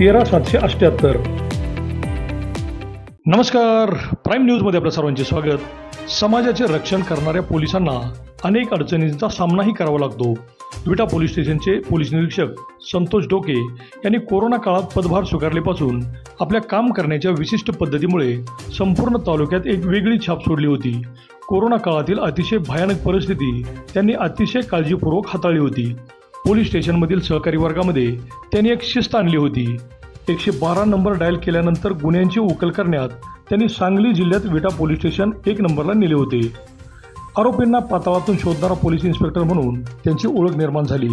तेरा सातशे अठ्ठ्याहत्तर नमस्कार. प्राईम न्यूजमध्ये आपल्या सर्वांचे स्वागत. समाजाचे रक्षण करणाऱ्या पोलिसांना अनेक अडचणींचा सामनाही करावा लागतो. विटा पोलीस स्टेशनचे पोलीस निरीक्षक संतोष डोके यांनी कोरोना काळात पदभार स्वीकारल्यापासून आपल्या काम करण्याच्या विशिष्ट पद्धतीमुळे संपूर्ण तालुक्यात एक वेगळी छाप सोडली होती. कोरोना काळातील अतिशय भयानक परिस्थिती त्यांनी अतिशय काळजीपूर्वक हाताळली होती. पोलीस स्टेशनमधील सहकारी वर्गामध्ये त्यांनी एक शिस्त आणली होती. एकशे बारा नंबर डायल केल्यानंतर गुन्ह्यांची उकल करण्यात त्यांनी सांगली जिल्ह्यात विटा पोलीस स्टेशन एक नंबरला नेले होते. आरोपींना पाताळातून शोधणारा पोलीस इन्स्पेक्टर म्हणून त्यांची ओळख निर्माण झाली.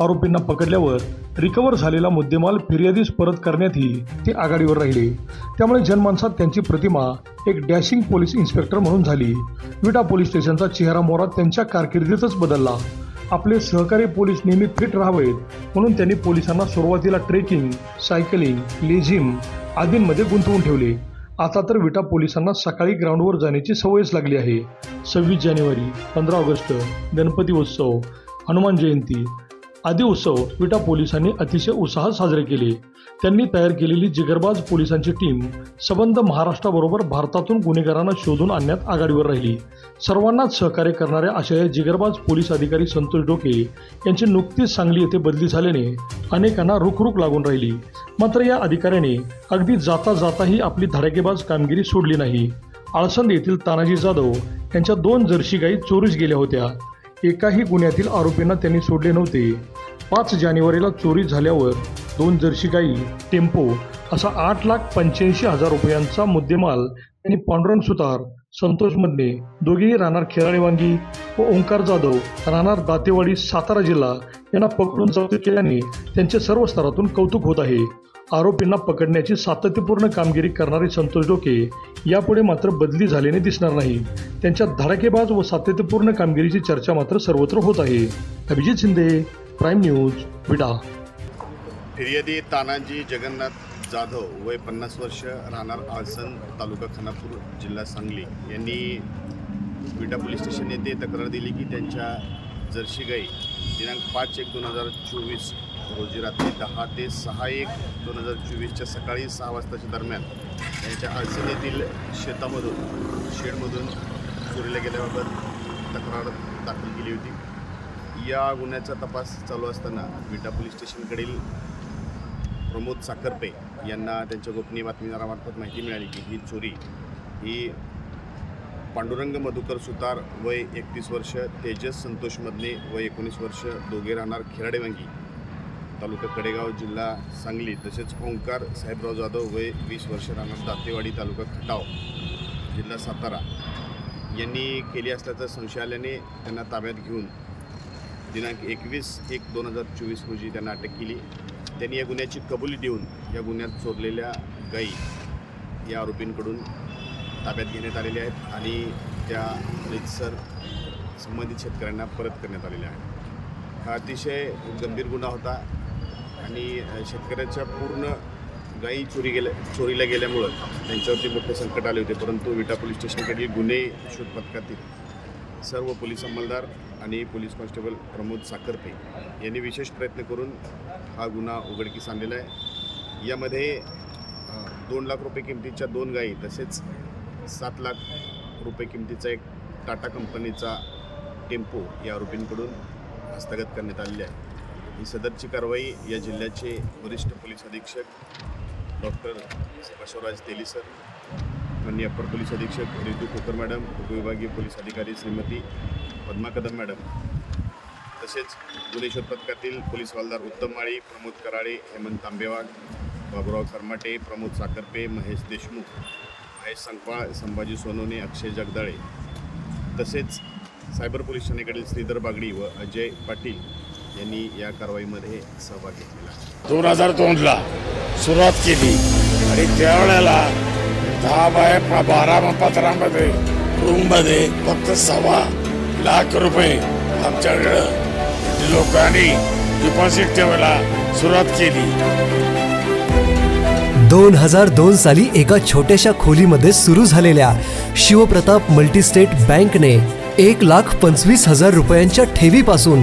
आरोपींना पकडल्यावर रिकव्हर झालेला मुद्देमाल फिर्यादीस परत करण्यातही ते आघाडीवर राहिले. त्यामुळे जनमानसात त्यांची प्रतिमा एक डॅशिंग पोलीस इन्स्पेक्टर म्हणून झाली. विटा पोलीस स्टेशनचा चेहरा मोहरा त्यांच्या कारकिर्दीतच बदलला. आपले सहकारी पोलीस नेहमी फिट राहावेत म्हणून त्यांनी पोलिसांना सुरुवातीला ट्रेकिंग सायकलिंग लेझिम आदींमध्ये गुंतवून ठेवले. आता तर विटा पोलिसांना सकाळी ग्राउंडवर जाण्याची सवयच लागली आहे. सव्वीस जानेवारी पंधरा ऑगस्ट गणपती उत्सव हनुमान जयंती आदी उत्सव विटा पोलिसांनी अतिशय उत्साहात साजरे केले. त्यांनी तयार केलेली जिगरबाज पोलिसांची टीम सबंध महाराष्ट्राबरोबर भारतातून गुन्हेगारांना शोधून आणण्यात आघाडीवर राहिली. सर्वांनाच सहकार्य करणाऱ्या अशा या जिगरबाज पोलीस अधिकारी संतोष डोके यांची नुकतीच सांगली येथे बदली झाल्याने अनेकांना रुखरुख लागून राहिली. मात्र या अधिकाऱ्याने अगदी जाता जाताही आपली धडाकेबाज कामगिरी सोडली नाही. आळसंद येथील तानाजी जाधव यांच्या दोन जर्सी गायी चोरीस गेल्या होत्या. एकाही गुन्ह्यातील आरोपींना त्यांनी सोडले नव्हते. पाच जानेवारीला चोरी झाल्यावर दोन जर्सी गाई टेम्पो असा आठ लाख पंच्याऐंशी हजार रुपयांचा मुद्देमाल त्यांनी पांडुरंग सुतार संतोष मधने दोघेही राहणार खेराळे वांगी व ओंकार जाधव राहणार दातेवाडी सातारा जिल्हा यांना पकडून जप्त केल्याने त्यांचे सर्व स्तरातून कौतुक होत आहे. आरोपींना पकडण्याची सातत्यपूर्ण कामगिरी करणारे संतोष डोके यापुढे मात्र बदली झाल्याने दिसणार नाही. त्यांच्या धडाकेबाज व सातत्यपूर्ण कामगिरीची चर्चा मात्र सर्वत्र होत आहे. अभिजित शिंदे प्राईम न्यूज विडा. फिर्यादी तानाजी जगन्नाथ जाधव वय पन्नास वर्ष राहणार आळसण तालुका खानापूर जिल्हा सांगली. यांनी विटा पोलीस स्टेशन येथे तक्रार दिली की त्यांच्या जर्सी गाई दिनांक पाच एक दोन हजार चोवीस रोजी रात्री दहा ते सहा एक दोन हजार चोवीसच्या सकाळी सहा वाजताच्या दरम्यान त्यांच्या अडचणीतील शेतामधून शेडमधून चोरीला गेल्याबाबत तक्रार दाखल केली होती. या गुन्ह्याचा तपास चालू असताना विटा पोलीस स्टेशनकडील प्रमोद साखरपे यांना त्यांच्या गोपनीय बातमीदारामार्फत माहिती मिळाली की ही चोरी ही पांडुरंग मधुकर सुतार वय एकतीस वर्ष तेजस संतोष मदने वय एकोणीस वर्ष दोघे राहणार खेराडेवांगी. तालुका कडेगाव जिल्हा सांगली तसेच ओंकार साहेबराव जाधव वय वीस वर्ष राहणार दातेवाडी तालुका खटाव जिल्हा सातारा यांनी केली असल्याचा संशय आल्याने त्यांना ताब्यात घेऊन दिनांक एकवीस एक दोन हजार चोवीस रोजी त्यांना अटक केली. त्यांनी या गुन्ह्याची कबुली देऊन या गुन्ह्यात चोरलेल्या गाई या आरोपींकडून ताब्यात घेण्यात आलेल्या आहेत आणि त्या रितसर संबंधित शेतकऱ्यांना परत करण्यात आलेल्या आहेत. हा अतिशय गंभीर गुन्हा होता. आणि शेतकऱ्याच्या पूर्ण गायी चोरी गेल्या चोरीला गेल्यामुळं त्यांच्यावरती मोठे संकट आले होते. परंतु विटा पोलीस स्टेशनकडील गुन्हे शोध पथकातील सर्व पोलीस अंमलदार आणि पोलीस कॉन्स्टेबल प्रमोद साखरपे यांनी विशेष प्रयत्न करून हा गुन्हा उघडकीस आणलेला आहे. यामध्ये दोन लाख रुपये किमतीच्या दोन गायी तसेच सात लाख रुपये किमतीचा एक टाटा कंपनीचा टेम्पो या आरोपींकडून हस्तगत करण्यात आलेले आहे. ही सदरची कारवाई या जिल्ह्याचे वरिष्ठ पोलीस अधीक्षक डॉक्टर बसवराज तेली सर माननीय अप्पर पोलीस अधीक्षक रितू कोकर मॅडम उपविभागीय पोलीस अधिकारी श्रीमती पद्मा कदम मॅडम. तसेच गुन्हे शोध पथकातील पोलीस हवालदार उत्तम माळी प्रमोद कराळे हेमंत तांबेवाग बाबुराव करमाटे प्रमोद साखरपे महेश देशमुख महेश संकपाळ संभाजी सोनोने अक्षय जगदाळे. तसेच सायबर पोलीस ठाणेकडील श्रीधर बागडी व अजय पाटील यांनी या कारवाईमध्ये सहभाग घेतलेला दोन हजार दोनला सुरुवात केली आणि त्यावेळेला दहा बाय बारा पत्रामध्ये रूममध्ये फक्त सव्वा लाख रुपये आमच्याकडं लोकांनी डिपॉझिट ठेवायला सुरुवात केली. दोन हजार दोन साली एका छोट्याशा खोलीमध्ये सुरू झालेल्या शिवप्रताप मल्टीस्टेट बँकने एक लाख पंचवीस हजार रुपयांच्या ठेवीपासून